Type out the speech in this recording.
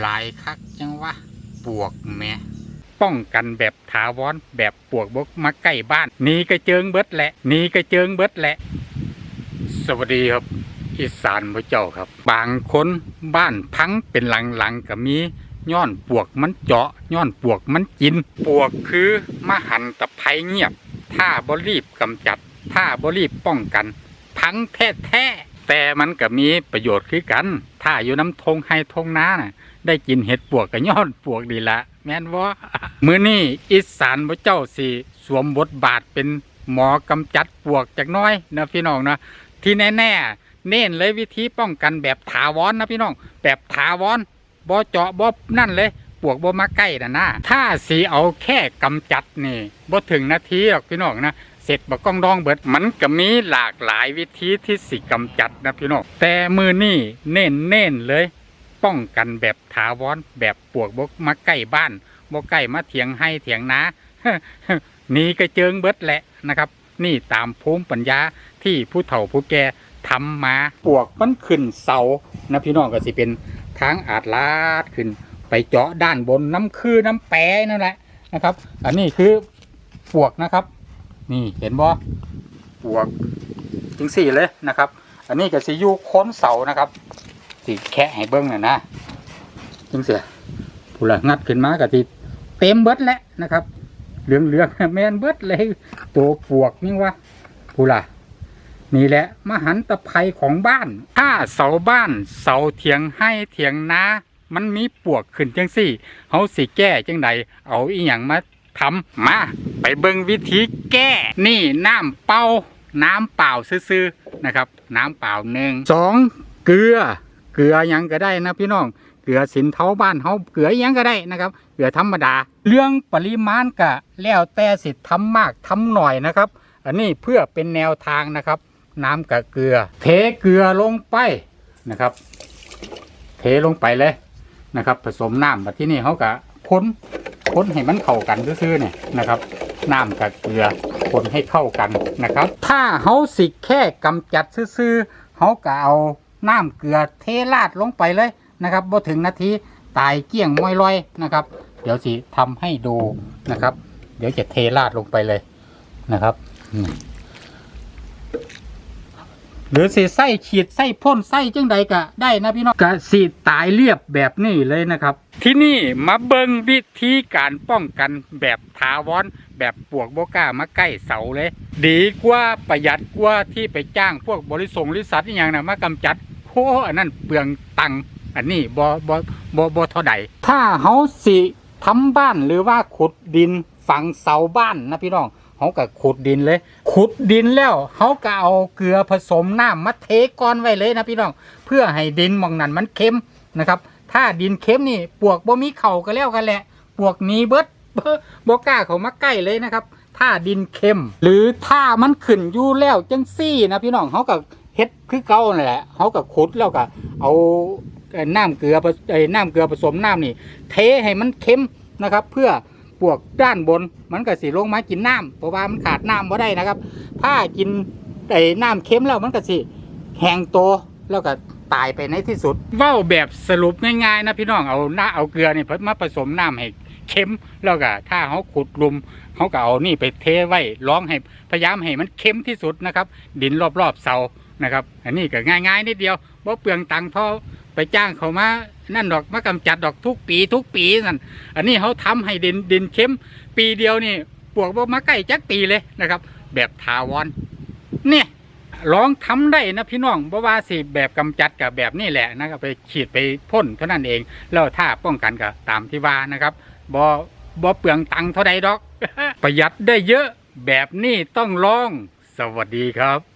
หลายคักจังวะปวกแม่ป้องกันแบบถาวรแบบปวกบกมาใกล้บ้านหนีกระเจิงเบิดแหละหนีกระเจิงเบิดแหละ สวัสดีครับอีสานพระเจ้าครับ บางคนบ้านพังเป็นหลังๆก็มีย้อนปวกมันเจาะย้อนปวกมันกิน ปวกคือมหันตภัยเงียบ ถ้าบ่รีบกำจัด ถ้าบ่รีบป้องกัน พังแท้ๆแต่มันก็มีประโยชน์คือกัน ถ้าอยู่น้ำทงให้ทงน้าน่ะ ได้กินเห็ดปวกก็ย้อนปวกดีละ แม่นว่ามื้อนี้อีสานพระเจ้าสิสวมบทบาทเป็นหมอกำจัดปวกจากน้อยนะพี่น้องนะที่แน่ๆเน้นเลยวิธีป้องกันแบบถาวรนะพี่น้อง แบบถาวรบ่เจาะบ่นั่นเลยปวกบ่มาใกล้นะนะถ้าสีเอาแค่กำจัดนี่บ่ถึงนาทีหรอกพี่น้องนะ เสร็จบักก้องดองเบิด มันก็มีหลากหลายวิธีที่สิกำจัดนะพี่น้องแต่มือนี่เน้นเน้นๆเลย ป้องกันแบบถาวรแบบปวกบกมาใกล้บ้านบ่ใกล้มาเถียงให้เถียงนาหนีกระเจิงเบิดแหละนะครับ นี่ตามภูมิปัญญาที่ผู้เฒ่าผู้แก่ทำมาปวกมันขึ้นเสานะพี่น้องก็สิเป็นทางอาดลาดขึ้น ไปเจาะด้านบนน้ำคือน้ำแปรนั่นแหละนะครับ อันนี้คือปวกนะครับ นี่เห็นบ่ปวกจึงสี่เลยนะครับ อันนี้ก็สิอยู่โค้นเสานะครับสิแค่ให้เบิ้งน่ะนะจึงเสียผู้ละงัดขึ้นมาก็สิเต็มเบิดแล้วนะครับเหลืองเหลืองๆแมนเบิดเลยตัวปวกนี่วะผู้ละนี่แหละมหันตภัยของบ้าน ถ้าเสาบ้าน เสาเถียงให้เถียงนามันมีปวกขึ้นจังสี่เฮาสิแก้จังใดเอาอีหยังมา ทำมาไปเบิ่งวิธีแก้ นี่น้ำเป่าน้ำเปล่าซื่อๆนะครับ น้ำเปล่าหนึ่งสองเกลือ เกลือยังก็ได้นะพี่น้อง เกลือสินเท้าบ้านเฮาเกลือยังก็ได้นะครับ เกลือธรรมดา เรื่องปริมาณกะแล้วแต่สิทธิ์ทำมากทำหน่อยนะครับ อันนี้เพื่อเป็นแนวทางนะครับ น้ำกับเกลือ เทเกลือลงไปนะครับ เทลงไปเลยนะครับ ผสมน้ำแบบที่นี่เขากะพ้น พ้นให้มันเข้ากันซื่อๆเนี่ยนะครับน้ำกับเกลือคนให้เข้ากันนะครับ ถ้าเขาสิแค่กำจัดซื่อๆเขาก็เอาน้ำเกลือเทราดลงไปเลยนะครับบ่ถึงนาทีตายเกี้ยงมอยลอยนะครับ เดี๋ยวสิทำให้ดูนะครับ เดี๋ยวจะเทราดลงไปเลยนะครับอืม หรือสิไส้ขีดไส้พ่นไส้จังใดก็ได้นะพี่น้องก็สิตายเรียบแบบนี้เลยนะครับ ที่นี่มาเบิงวิธีการป้องกันแบบถาวรแบบปวกโบกล้ามาใกล้เสาเลย ดีกว่าประหยัดกว่าที่ไปจ้างพวกบริษัทบริษัทอหย่างนะมากำจัดโอ้อันนั้นเปลืองตังค์อันนี้บอบอบอบอเท่าใดถ้าเฮาสิทำบ้านหรือว่าขุดดินฝังเสาบ้านนะพี่น้อง เขาก็ขุดดินเลย ขุดดินแล้วเขาก็เอาเกลือผสมน้ำมาเทก้อนไว้เลยนะพี่น้องเพื่อให้ดินมองนั้นมันเค็มนะครับ ถ้าดินเค็มนี่ปวกบ่มีเข่าก็แล้วกันแหละ ปวกนีเบิดบ่กล้าเขามาใกล้เลยนะครับ ถ้าดินเค็ม หรือถ้ามันขึ้นอยู่แล้วจังซี่นะพี่น้องเขาก็เฮ็ดคือเก่านั่นแหละเขาก็ขุดแล้วก็เอาน้ำเกลือผสเอ้น้ำเกลือผสมน้ำนี่ เทให้มันเค็มนะครับ เพื่อ ปวกด้านบน มันก็สิลงมากินน้ำเพราะว่ามันขาดน้ำบ่ได้นะครับ ถ้ากินไอ้น้ำเค็มแล้วมันก็สิแห้งโตแล้วก็ตายไปในที่สุดเว้าแบบสรุปง่ายๆนะพี่น้องเอาหน้าเอาเกลือนี่มาผสมน้ำให้เค็มแล้วก็ถ้าเขาขุดลุมเขาก็เอานี่ไปเทไว้ร้องให้พยายามให้มันเค็มที่สุดนะครับ ดินรอบๆเสานะครับ อันนี้ก็ง่ายๆนิดเดียวบ่เปลืองตังค์พราะไปจ้างเขามานั่นดอกมากำจัดดอกทุกปีทุกปีนั่นอันนี้เขาทำให้ดินดินเค็มปีเดียวนี่ปวกบ่มาใกล้จักปีเลยนะครับ แบบถาวรเนี่ลองทำได้นะพี่น้องเพราะว่าสิแบบกำจัดกับแบบนี้แหละนะครับไปฉีดไปพ่นเท่านั้นเอง แล้วถ้าป้องกันก็ตามที่ว่านะครับบอบอเปลืองตังค์เท่าใดดอก ประหยัดได้เยอะแบบนี้ต้องลอง สวัสดีครับ